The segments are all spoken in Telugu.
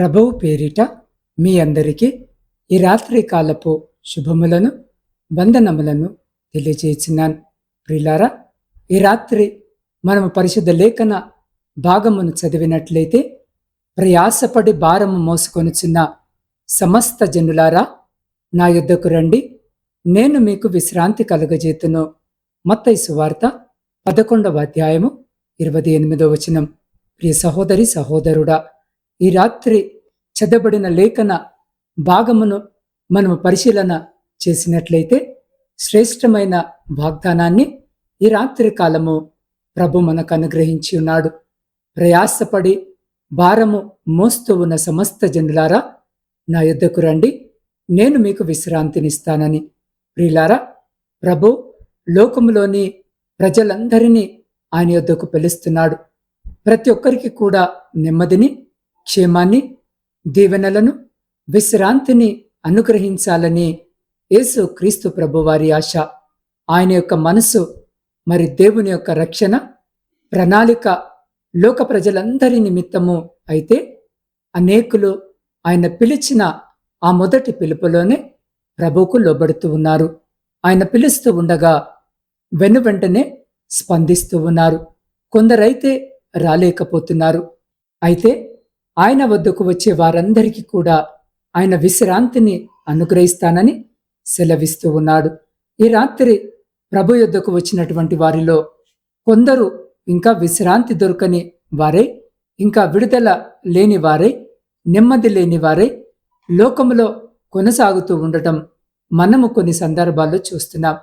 ప్రభువు పేరిట మీ అందరికీ ఈ రాత్రి కాలపు శుభములను వందనములను తెలియజేసినాను ప్రిలారా ఈ రాత్రి మనము పరిశుద్ధ లేఖన భాగమును చదివినట్లయితే ప్రయాసపడి భారము మోసుకొనుచున్న సమస్త జనులారా నా యుద్ధకు రండి. నేను మీకు విశ్రాంతి కలుగజేతును. మత్తై సువార్త పదకొండవ అధ్యాయము ఇరవై ఎనిమిదో వచనం. ప్రియ సహోదరి సహోదరుడా ఈ రాత్రి చదబడిన లేఖన భాగమును మనము పరిశీలన చేసినట్లయితే శ్రేష్టమైన వాగ్దానాన్ని ఈ రాత్రి కాలము ప్రభు మనకు అనుగ్రహించి ఉన్నాడు. ప్రయాసపడి భారము మోస్తూ ఉన్న సమస్త జనులారా నా యుద్ధకు రండి. నేను మీకు విశ్రాంతినిస్తానని. ప్రియులారా ప్రభు లోకములోని ప్రజలందరినీ ఆయన యొద్దకు పిలుస్తున్నాడు. ప్రతి ఒక్కరికి కూడా నెమ్మదిని క్షేమాన్ని దీవెనలను విశ్రాంతిని అనుగ్రహించాలని యేసు క్రీస్తు ప్రభువారి ఆశ. ఆయన యొక్క మనసు మరి దేవుని యొక్క రక్షణ ప్రణాళిక లోక ప్రజలందరి నిమిత్తము అయితే అనేకులు ఆయన పిలిచిన ఆ మొదటి పిలుపులోనే ప్రభువుకు లోబడుతూ ఉన్నారు. ఆయన పిలుస్తూ ఉండగా వెను వెంటనే స్పందిస్తూ ఉన్నారు. కొందరైతే రాలేకపోతున్నారు. అయితే ఆయన వద్దకు వచ్చే వారందరికీ కూడా ఆయన విశ్రాంతిని అనుగ్రహిస్తానని సెలవిస్తూ ఉన్నాడు. ఈ రాత్రి ప్రభు యొద్దకు వచ్చినటువంటి వారిలో కొందరు ఇంకా విశ్రాంతి దొరకని వారే ఇంకా విడుదల లేని వారే నెమ్మది లేని వారే లోకంలో కొనసాగుతూ ఉండటం మనము కొన్ని సందర్భాల్లో చూస్తున్నాం.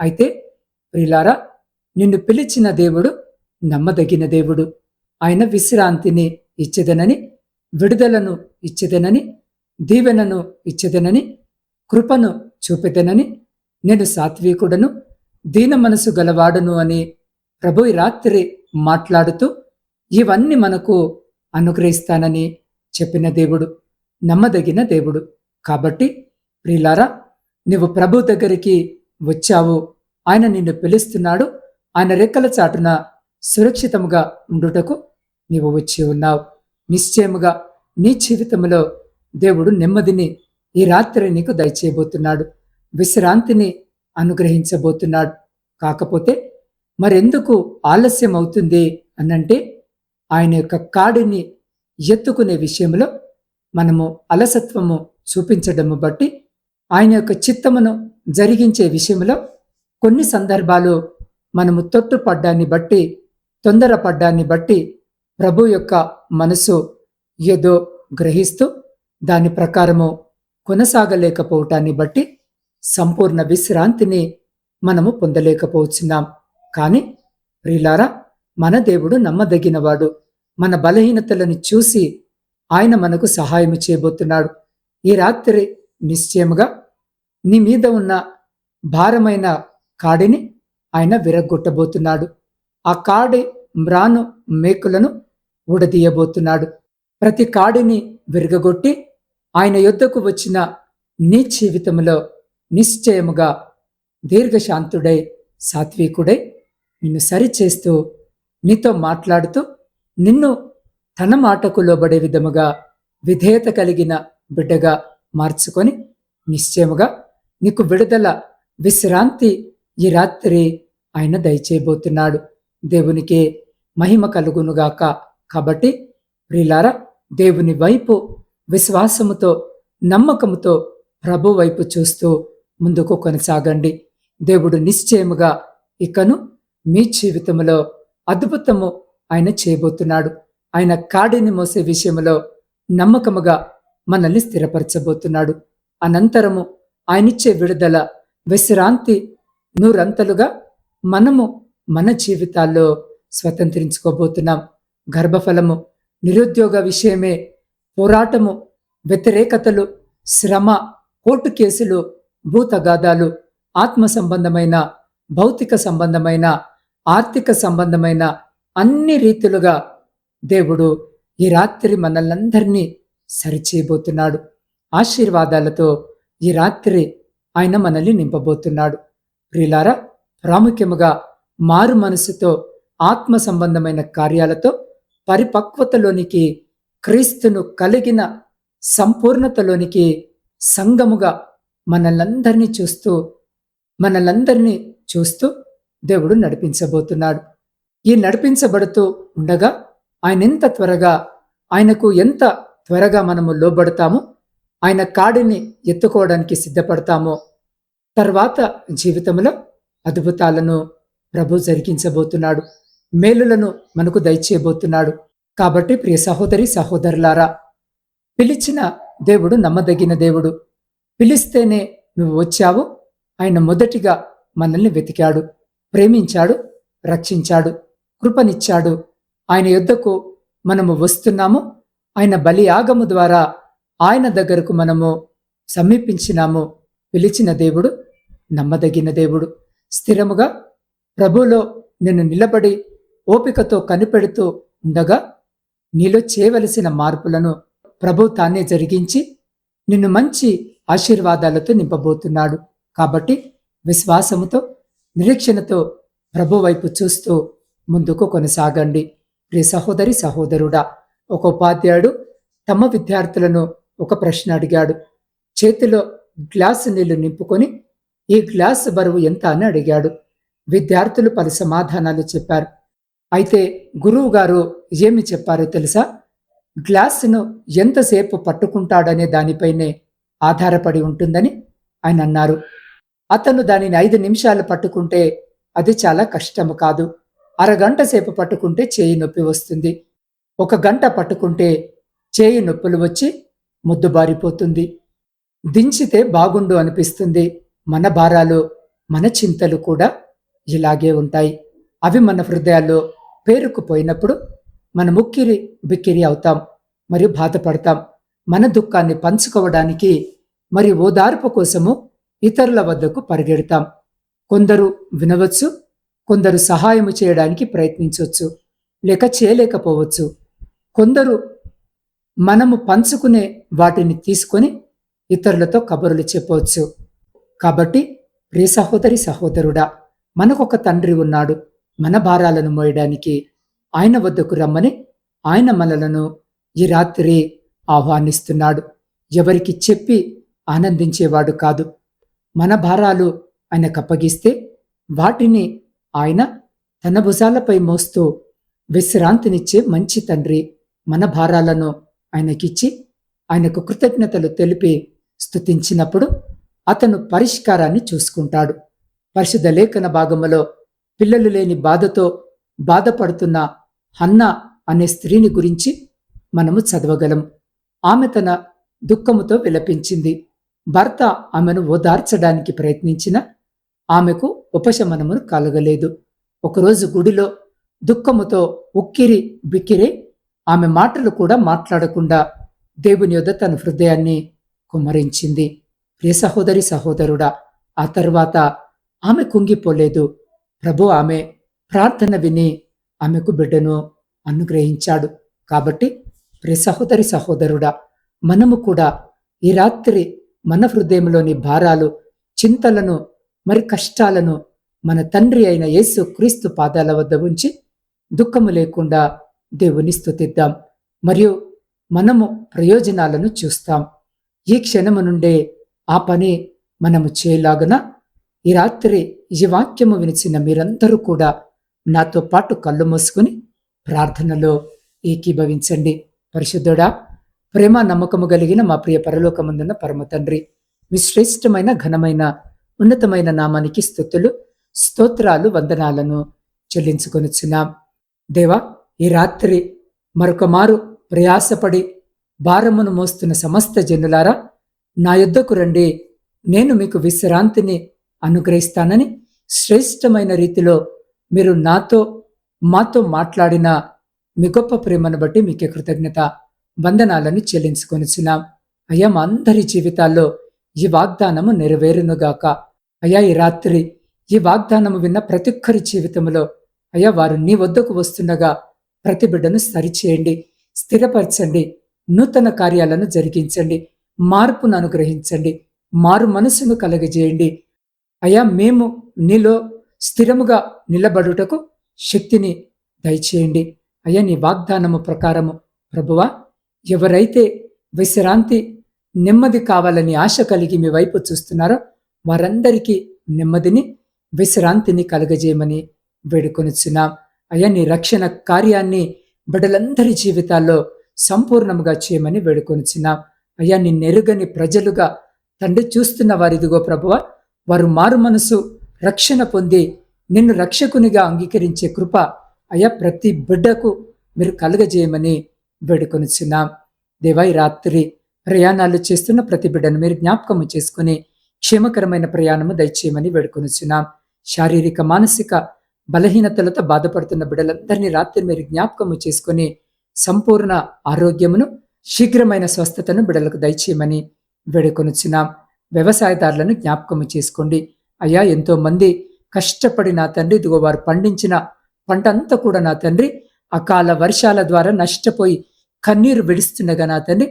అయితే ప్రిలారా నిన్ను పిలిచిన దేవుడు నమ్మదగిన దేవుడు. ఆయన విశ్రాంతిని ఇచ్చేదనని విడుదలను ఇచ్చేదనని దీవెనను ఇచ్చేదనని కృపను చూపెదనని నేను సాత్వికుడను దీన మనసు గలవాడును అని ప్రభు రాత్రి మాట్లాడుతూ ఇవన్నీ మనకు అనుగ్రహిస్తానని చెప్పిన దేవుడు నమ్మదగిన దేవుడు. కాబట్టి ప్రియులారా నువ్వు ప్రభు దగ్గరికి వచ్చావు. ఆయన నిన్ను పిలుస్తున్నాడు. ఆయన రెక్కల చాటున సురక్షితముగా ఉండుటకు నీవు వచ్చి ఉన్నావు. నిశ్చయముగా నీ జీవితంలో దేవుడు నెమ్మదిని ఈ రాత్రి నీకు దయచేయబోతున్నాడు. విశ్రాంతిని అనుగ్రహించబోతున్నాడు. కాకపోతే మరెందుకు ఆలస్యం అవుతుంది అనంటే ఆయన యొక్క కాడిని ఎత్తుకునే విషయంలో మనము అలసత్వము చూపించడము బట్టి ఆయన యొక్క చిత్తమును జరిగించే విషయంలో కొన్ని సందర్భాలు మనము తొట్టుపడ్డాన్ని బట్టి తొందరపడ్డాన్ని బట్టి ప్రభు యొక్క మనసు ఏదో గ్రహిస్తూ దాని ప్రకారము కొనసాగలేకపోవటాన్ని బట్టి సంపూర్ణ విశ్రాంతిని మనము పొందలేకపోతున్నాం. కానీ ప్రియులారా మన దేవుడు నమ్మదగినవాడు. మన బలహీనతలను చూసి ఆయన మనకు సహాయం చేయబోతున్నాడు. ఈ రాత్రి నిశ్చయముగా నీ మీద ఉన్న భారమైన కాడిని ఆయన విరగ్గొట్టబోతున్నాడు. ఆ కాడి మ్రాను మేకులను ఊడదీయబోతున్నాడు. ప్రతి కాడిని విరగగొట్టి ఆయన యుద్ధకు వచ్చిన నీ జీవితంలో నిశ్చయముగా దీర్ఘశాంతుడై సాత్వికుడై నిన్ను సరిచేస్తూ నీతో మాట్లాడుతూ నిన్ను తన మాటకు లోబడే విధముగా విధేయత కలిగిన బిడ్డగా మార్చుకొని నిశ్చయముగా నీకు విడుదల విశ్రాంతి ఈ రాత్రి ఆయన దయచేయబోతున్నాడు. దేవునికి మహిమ కలుగునుగాక. కాబట్టి ప్రిలారా దేవుని వైపు విశ్వాసముతో నమ్మకముతో ప్రభు వైపు చూస్తూ ముందుకు కొనసాగండి. దేవుడు నిశ్చయముగా ఇకను మీ జీవితంలో అద్భుతము ఆయన చేయబోతున్నాడు. ఆయన కాడిని మోసే విషయంలో నమ్మకముగా మనల్ని స్థిరపరచబోతున్నాడు. అనంతరము ఆయనిచ్చే విడుదల విశ్రాంతి నూరంతలుగా మనము మన జీవితాల్లో స్వతంత్రించుకోబోతున్నాం. గర్భఫలము నిరుద్యోగ విషయమే పోరాటము వ్యతిరేకతలు శ్రమ కోర్టు కేసులు భూతగాదాలు ఆత్మ సంబంధమైన భౌతిక సంబంధమైన ఆర్థిక సంబంధమైన అన్ని రీతులుగా దేవుడు ఈ రాత్రి మనల్నందరినీ సరిచేయబోతున్నాడు. ఆశీర్వాదాలతో ఈ రాత్రి ఆయన మనల్ని నింపబోతున్నాడు. ప్రిలారా ప్రాముఖ్యముగా మారు మనసుతో ఆత్మ సంబంధమైన కార్యాలతో పరిపక్వతలోనికి క్రీస్తును కలిగిన సంపూర్ణతలోనికి సంగముగా మనలందరినీ చూస్తూ మనలందరినీ చూస్తూ దేవుడు నడిపించబోతున్నాడు. ఈ నడిపించబడుతూ ఉండగా ఆయన ఎంత త్వరగా ఆయనకు ఎంత త్వరగా మనము లోబడతామో ఆయన కాడిని ఎత్తుకోవడానికి సిద్ధపడతామో తర్వాత జీవితంలో అద్భుతాలను ప్రభు జరిగించబోతున్నాడు. మేలులను మనకు దయచేయబోతున్నాడు. కాబట్టి ప్రియ సహోదరి సహోదరులారా పిలిచిన దేవుడు నమ్మదగిన దేవుడు. పిలిస్తేనే నువ్వు వచ్చావు. ఆయన మొదటిగా మనల్ని వెతికాడు. ప్రేమించాడు రక్షించాడు కృపనిచ్చాడు. ఆయన యుద్ధకు మనము వస్తున్నాము. ఆయన బలి ఆగము ద్వారా ఆయన దగ్గరకు మనము సమీపించినాము. పిలిచిన దేవుడు నమ్మదగిన దేవుడు. స్థిరముగా ప్రభులో నిన్ను నిలబడి ఓపికతో కనిపెడుతూ ఉండగా నీలో చేయవలసిన మార్పులను ప్రభు తానే జరిగించి నిన్ను మంచి ఆశీర్వాదాలతో నింపబోతున్నాడు. కాబట్టి విశ్వాసముతో నిరీక్షణతో ప్రభు వైపు చూస్తూ ముందుకు కొనసాగండి. ప్రియ సహోదరి సహోదరుడా ఒక ఉపాధ్యాయుడు తమ విద్యార్థులను ఒక ప్రశ్న అడిగాడు. చేతిలో గ్లాసు నీళ్ళు నింపుకొని ఈ గ్లాసు బరువు ఎంత? అని అడిగాడు. విద్యార్థులు పలు సమాధానాలు చెప్పారు. అయితే గురువు గారు ఏమి చెప్పారో తెలుసా? గ్లాస్ను ఎంతసేపు పట్టుకుంటాడనే దానిపైనే ఆధారపడి ఉంటుందని ఆయన అన్నారు. అతను దానిని ఐదు నిమిషాలు పట్టుకుంటే అది చాలా కష్టము కాదు. అరగంట సేపు పట్టుకుంటే చేయి నొప్పి వస్తుంది. ఒక గంట పట్టుకుంటే చేయి నొప్పులు వచ్చి ముద్దుబారిపోతుంది దించితే బాగుండు అనిపిస్తుంది. మన భారాలు మన చింతలు కూడా ఇలాగే ఉంటాయి. అవి మన హృదయాల్లో పేరుకుపోయినప్పుడు మన ముక్కిరి బిక్కిరి అవుతాం మరియు బాధపడతాం. మన దుఃఖాన్ని పంచుకోవడానికి మరి ఓదార్పు కోసము ఇతరుల వద్దకు పరిగెడతాం. కొందరు వినవచ్చు కొందరు సహాయము చేయడానికి ప్రయత్నించవచ్చు లేక చేయలేకపోవచ్చు. కొందరు మనము పంచుకునే వాటిని తీసుకొని ఇతరులతో కబుర్లు చెప్పవచ్చు. కాబట్టి ప్రియ సహోదరి సహోదరుడా మనకొక తండ్రి ఉన్నాడు. మన భారాలను మోయడానికి ఆయన వద్దకు రమ్మని ఆయన మనలను ఈ రాత్రి ఆహ్వానిస్తున్నాడు. ఎవరికి చెప్పి ఆనందించేవాడు కాదు. మన భారాలు ఆయనకు అప్పగిస్తే వాటిని ఆయన తన భుజాలపై మోస్తూ విశ్రాంతినిచ్చే మంచి తండ్రి మన భారాలను ఆయనకిచ్చి ఆయనకు కృతజ్ఞతలు తెలిపి స్థుతించినప్పుడు అతను పరిష్కారాన్ని చూసుకుంటాడు. పరిశుద్ధ లేఖన భాగములో పిల్లలు లేని బాధతో బాధపడుతున్న హన్న అనే స్త్రీని గురించి మనము చదవగలం. ఆమె తన దుఃఖముతో విలపించింది. భర్త ఆమెను ఓదార్చడానికి ప్రయత్నించిన ఆమెకు ఉపశమనమును కలగలేదు. ఒకరోజు గుడిలో దుఃఖముతో ఉక్కిరి బిక్కిరి ఆమె మాటలు కూడా మాట్లాడకుండా దేవుని యొద్ద తన హృదయాన్ని కుమ్మరించింది. ప్రియ సహోదరి సహోదరుడా ఆ తర్వాత ఆమె కుంగిపోలేదు. ప్రభు ఆమె ప్రార్థన విని ఆమెకు బిడ్డను అనుగ్రహించాడు. కాబట్టి ప్రి సహోదరి సహోదరుడా మనము కూడా ఈ రాత్రి మన హృదయంలోని భారాలు చింతలను మరి కష్టాలను మన తండ్రి అయిన యేసు క్రీస్తు పాదాల వద్ద ఉంచి దుఃఖము లేకుండా దేవుని స్థుతిద్దాం మరియు మనము ప్రయోజనాలను చూస్తాం. ఈ క్షణము నుండే ఆ పని మనము చేయలాగున ఈ రాత్రి ఈ వాక్యము వినిచిన మీరందరూ కూడా నాతో పాటు కళ్ళు మూసుకుని ప్రార్థనలో ఏకీభవించండి. పరిశుద్ధుడా ప్రేమ నమ్మకము కలిగిన మా ప్రియ పరలోకముందున్న పరమ తండ్రి మీ శ్రేష్టమైన ఘనమైన ఉన్నతమైన నామానికి స్థుతులు స్తోత్రాలు వందనాలను చెల్లించుకొనిచున్నాం. దేవా ఈ రాత్రి మరొక మారు ప్రయాసపడి భారమును మోస్తున్న సమస్త జనులారా నా యుద్ధకు రండి. నేను మీకు విశ్రాంతిని అనుగ్రహిస్తానని శ్రేష్టమైన రీతిలో మీరు నాతో మాతో మాట్లాడిన మీ గొప్ప ప్రేమను బట్టి మీకే కృతజ్ఞత వందనాలను చెల్లించుకొనిచున్నాం. అయ్యా మా అందరి జీవితాల్లో ఈ వాగ్దానము నెరవేరునుగాక. అయ్యా ఈ రాత్రి ఈ వాగ్దానము విన్న ప్రతి ఒక్కరి జీవితంలో అయ్యా వారు నీ వద్దకు వస్తుండగా ప్రతి బిడ్డను సరిచేయండి స్థిరపరచండి నూతన కార్యాలను జరిగించండి మార్పును అనుగ్రహించండి మారు మనసును కలగజేయండి. అయ్యా మేము నీలో స్థిరముగా నిలబడుటకు శక్తిని దయచేయండి. అయ్యా నీ వాగ్దానము ప్రకారము ప్రభువా ఎవరైతే విశ్రాంతి నెమ్మది కావాలని ఆశ కలిగి మీ వైపు చూస్తున్నారో వారందరికీ నెమ్మదిని విశ్రాంతిని కలగజేయమని వేడుకొనిచున్నాం. అయ్యా నీ రక్షణ కార్యాన్ని బిడలందరి జీవితాల్లో సంపూర్ణంగా చేయమని వేడుకొనిచున్నాం. అయ్యా నిన్నెరుగని ప్రజలుగా తండ్రి చూస్తున్న వారిదిగో ప్రభువా వారు మారు మనసు రక్షణ పొంది నిన్ను రక్షకునిగా అంగీకరించే కృప అయా ప్రతి బిడ్డకు మీరు కలుగజేయమని వేడుకొనిచున్నాం. దేవై రాత్రి ప్రయాణాలు చేస్తున్న ప్రతి బిడ్డను మీరు జ్ఞాపకము చేసుకుని క్షేమకరమైన ప్రయాణము దయచేయమని వేడుకొనిచున్నాం. శారీరక మానసిక బలహీనతలతో బాధపడుతున్న బిడ్డలందరినీ రాత్రి మీరు జ్ఞాపకము చేసుకుని సంపూర్ణ ఆరోగ్యమును శీఘ్రమైన స్వస్థతను బిడలకు దయచేయమని వేడుకొనుచున్నాం. వ్యవసాయదారులను జ్ఞాపకం చేసుకోండి. అయ్యా ఎంతోమంది కష్టపడి నా తండ్రి ఇదిగో వారు పండించిన పంట అంతా కూడా నా తండ్రి అకాల వర్షాల ద్వారా నష్టపోయి కన్నీరు విడుస్తుండగా నా తండ్రి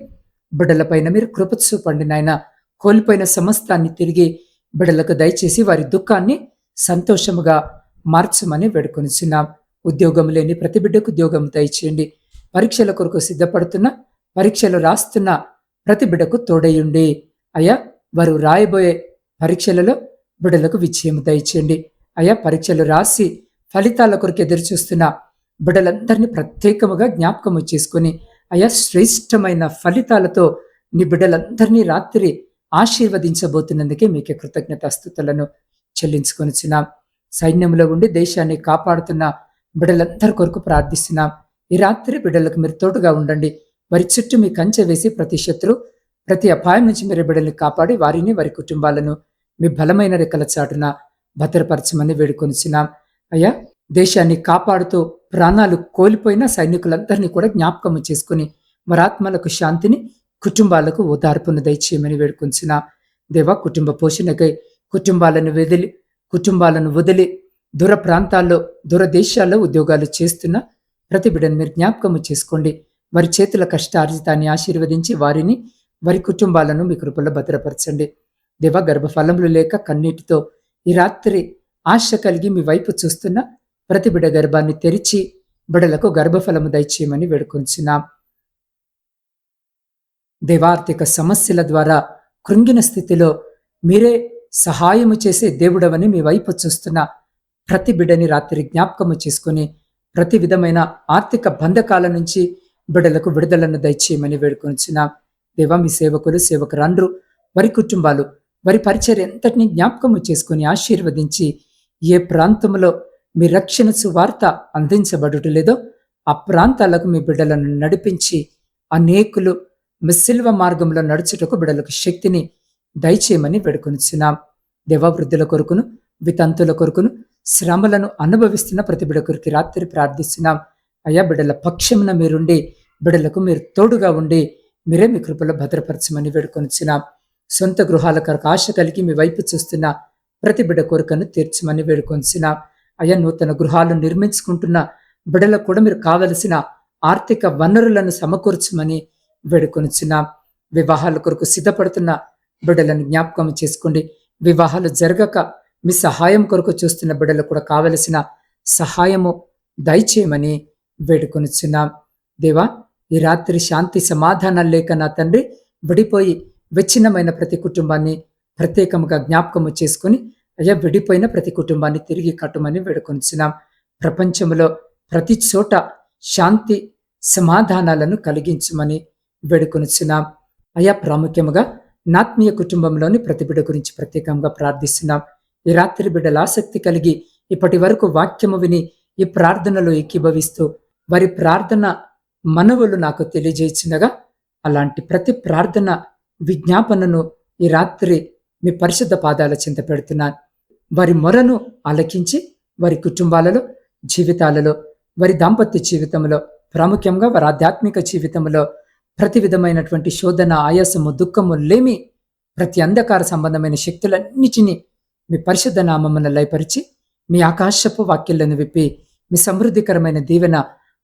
బిడ్డలపైన మీరు కృప చూపండి నాయన. కోల్పోయిన సమస్తాన్ని తిరిగి బిడ్డలకు దయచేసి వారి దుఃఖాన్ని సంతోషముగా మార్చమని వేడుకొనిచున్నాం. ఉద్యోగం లేని ప్రతి బిడ్డకు ఉద్యోగం దయచేయండి. పరీక్షల కొరకు సిద్ధపడుతున్న పరీక్షలు రాస్తున్న ప్రతి బిడ్డకు తోడయుండి అయ్యా వారు రాయబోయే పరీక్షలలో బిడ్డలకు విజయం దయచేయండి. అయా పరీక్షలు రాసి ఫలితాల కొరకు ఎదురు చూస్తున్న బిడ్డలందరినీ ప్రత్యేకముగా జ్ఞాపకము చేసుకొని అయా శ్రేష్టమైన ఫలితాలతో నీ బిడ్డలందరినీ రాత్రి ఆశీర్వదించబోతున్నందుకే మీకే కృతజ్ఞతాస్థుతులను చెల్లించుకొనిచున్నాం. సైన్యంలో ఉండి దేశాన్ని కాపాడుతున్న బిడ్డలందరి కొరకు ప్రార్థిస్తున్నాం. ఈ రాత్రి బిడ్డలకు మీరు తోడుగా ఉండండి. వారి చుట్టూ మీ కంచె వేసి ప్రతి శత్రు ప్రతి అపాయం నుంచి మీరు బిడ్డల్ని కాపాడి వారిని వారి కుటుంబాలను మీ బలమైన రెక్కల చాటున భద్రపరచమని వేడుకొనిచున్నాం. అయ్యా దేశాన్ని కాపాడుతూ ప్రాణాలు కోల్పోయిన సైనికులందరినీ కూడా జ్ఞాపకం చేసుకుని మరాత్మలకు శాంతిని కుటుంబాలకు ఓదార్పును దయచేయమని వేడుకొంచిన దేవా కుటుంబ పోషణకై కుటుంబాలను వదిలి కుటుంబాలను వదిలి దూర ప్రాంతాల్లో దూర దేశాల్లో ఉద్యోగాలు చేస్తున్న ప్రతి బిడ్డను మీరు జ్ఞాపకము చేసుకోండి. వారి చేతుల కష్టార్జితాన్ని ఆశీర్వదించి వారిని వారి కుటుంబాలను మీ కృపలో భద్రపరచండి. దేవ గర్భఫలములు లేక కన్నీటితో ఈ రాత్రి ఆశ కలిగి మీ వైపు చూస్తున్న ప్రతి బిడ గర్భాన్ని తెరిచి బిడలకు గర్భఫలము దయచేయమని వేడుకొంచున్నాం. దేవార్థిక సమస్యల ద్వారా కృంగిన స్థితిలో మీరే సహాయము చేసే దేవుడవని మీ వైపు చూస్తున్న ప్రతి బిడ్డని రాత్రి జ్ఞాపకము చేసుకుని ప్రతి విధమైన ఆర్థిక బంధకాల నుంచి బిడ్డలకు విడుదలను దయచేయమని వేడుకొంచున్నాం. దేవా మీ సేవకులు సేవకురాండ్రు వారి కుటుంబాలు వారి పరిచర్య ఎంతటిని జ్ఞాపకము చేసుకుని ఆశీర్వదించి ఏ ప్రాంతంలో మీ రక్షణ సువార్త అందించబడుటలేదో ఆ ప్రాంతాలకు మీ బిడ్డలను నడిపించి అనేకులు మిస్సిల్వ మార్గంలో నడుచుటకు బిడ్డలకు శక్తిని దయచేయమని వేడుకొనిచున్నాం. దేవవృద్ధుల కొరకును వితంతుల కొరకును శ్రమలను అనుభవిస్తున్న ప్రతి బిడ కొరికి రాత్రి ప్రార్థిస్తున్నాం. అయ్యా బిడ్డల పక్షమున మీరుండి బిడ్డలకు మీరు తోడుగా ఉండి మీరే మీ కృపలో భద్రపరచమని వేడుకొనిచ్చినాం సొంత గృహాల కొరకు ఆశ కలిగి మీ వైపు చూస్తున్న ప్రతి బిడ్డ కోరికను తీర్చమని వేడుకొనిచున్నాం. అయ్యా నూతన గృహాలు నిర్మించుకుంటున్న బిడ్డలకు కూడా మీరు కావలసిన ఆర్థిక వనరులను సమకూర్చమని వేడుకొనిచున్నాం. వివాహాల కొరకు సిద్ధపడుతున్న బిడ్డలను జ్ఞాపకం చేసుకోండి. వివాహాలు జరగక మీ సహాయం కొరకు చూస్తున్న బిడ్డలకు కూడా కావలసిన సహాయము దయచేయమని వేడుకొనిచున్నాం. దేవా ఈ రాత్రి శాంతి సమాధానాలు లేక నా తండ్రి విడిపోయి విచ్ఛిన్నమైన ప్రతి కుటుంబాన్ని ప్రత్యేకముగా జ్ఞాపకము చేసుకుని అయ్యా విడిపోయిన ప్రతి కుటుంబాన్ని తిరిగి కట్టమని వేడుకొనిచున్నాం ప్రపంచంలో ప్రతి చోట శాంతి సమాధానాలను కలిగించమని వేడుకొనిచున్నాం అయా ప్రాముఖ్యముగా నాత్మీయ కుటుంబంలోని ప్రతి బిడ్డ గురించి ప్రత్యేకంగా ప్రార్థిస్తున్నాం. ఈ రాత్రి బిడ్డల ఆసక్తి కలిగి ఇప్పటి వరకు వాక్యము విని ఈ ప్రార్థనలో ఏకీభవిస్తూ వారి ప్రార్థన మనవులు నాకు తెలియజేయించినగా అలాంటి ప్రతి ప్రార్థన విజ్ఞాపనను ఈ రాత్రి మీ పరిశుద్ధ పాదాల చింత పెడుతున్నాను. వారి మొరను ఆలకించి వారి కుటుంబాలలో జీవితాలలో వారి దాంపత్య జీవితంలో ప్రాముఖ్యంగా వారి ఆధ్యాత్మిక జీవితంలో ప్రతి విధమైనటువంటి శోధన ఆయాసము దుఃఖము లేమి ప్రతి అంధకార సంబంధమైన శక్తులన్నిటినీ మీ పరిశుద్ధ నామమున లయపరిచి మీ ఆకాశపు వాక్యలను విప్పి మీ సమృద్ధికరమైన దీవెన